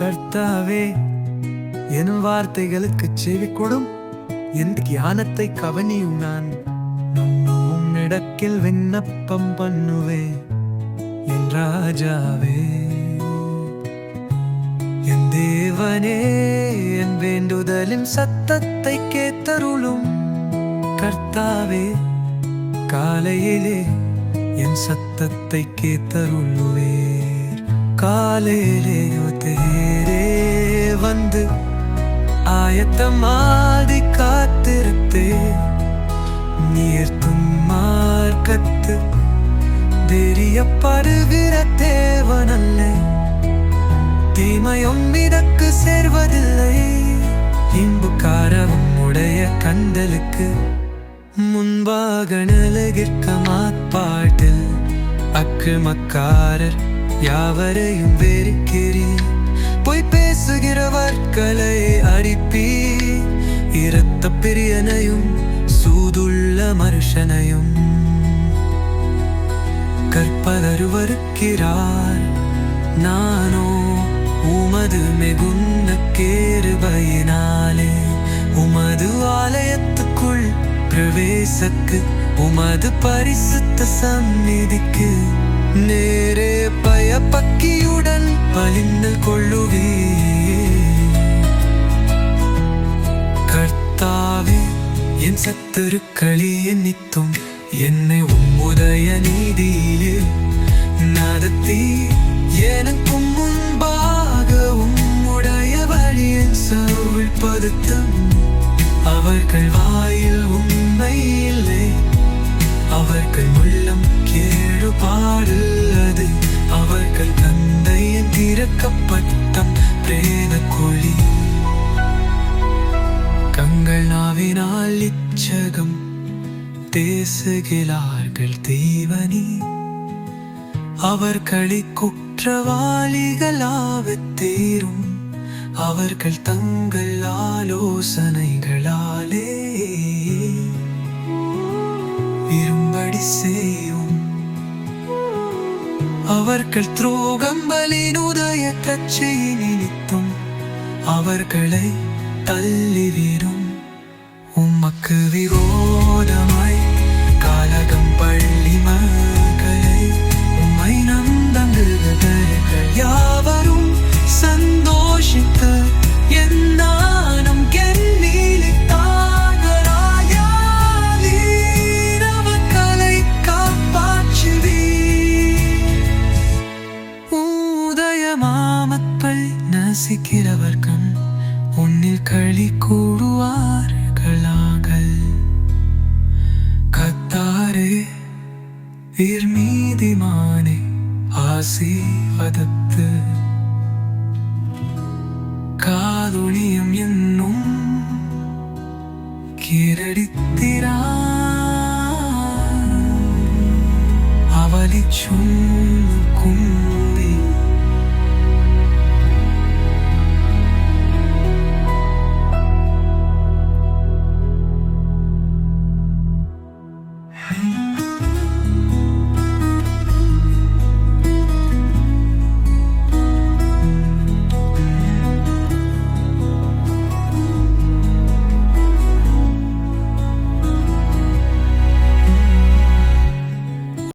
கர்த்தாவே என் வார்த்தைகளுக்கு செவி கொடும். என் தியானத்தை கவனியும் நான். உன்னிடக்கில் விண்ணப்பம் பண்ணுவேன் என் ராஜாவே. என் தேவனே என் வேண்டுதலின் சத்தத்தை கேத்தருளும் கர்த்தாவே காலையிலே என் சத்தத்தை கேத்தருளுவேர் காலையிலே தேரே வந்து ஆயத்தமாதி காத்திருத்தே. நீர்த்தும் மார்க்கத்து தெரியப்படுகிற தேவனல்ல. தீமையும் இதற்கு சேர்வதில்லை. இன்புக்காரவும் உடைய கண்டலுக்கு முன்பாக நலகிற்க மாட்பாட்டில் அக்குமக்காரர் யாவரையும் வெறுக்கிறீர் பொய் பேசுகிறவர்களை அடிப்பீ இரத்த பிரியனையும் சூதுள்ள மனுஷனையும் கற்பதருவருக்கிறார் நானோ உமது மிகுந்த கேருபையினாலே உமது ஆலயத்துக்குள் பிரவேசக்கு உமது பரிசுத்த சந்நிதிக்கு நேரே பய என் சத்துருக்களி எண்ணித்தும் என்னை உம்முதய நீதியிலே நடத்தி எனக்கும் முன்பாக உம்முடைய வழியின் சவுள் பதுத்தம் அவர்கள் வாயில் உண்மை இல்லை அவர்கள் உள்ளம் கேடுபாடு அது அவர்கள் தந்தையின் திறக்கப்பட்டம் பிரேத கொழி தங்கள் நாவினால் இச்சகம் பேசுகிறார்கள் தேவனி. அவர்களை குற்றவாளிகளாவத் தேரும். அவர்கள் தங்கள் ஆலோசனைகளாலே விரும்படி செய்யும். அவர்கள் துரோகம்பலின் உதய கட்சியை நினைத்தும் அவர்களை தள்ளிவிடும் உமக்கு விரோதமாய் காலகம் பள்ளி மகளை உம்மை நந்தங்கள் யாவரும் சந்தோஷித்து என் நானும் கென்னிலித்தாகராயாலீரவர்களை காப்பாற்றுவீர். நசிக்கிறவர் கண் உன்னில் களி கூடுவார்களாகள் கத்தாரே வீர் மீதிமானே ஆசீர்வதத்து. காதுணியம் എന്നും கீரடித்திரா அவலி சும்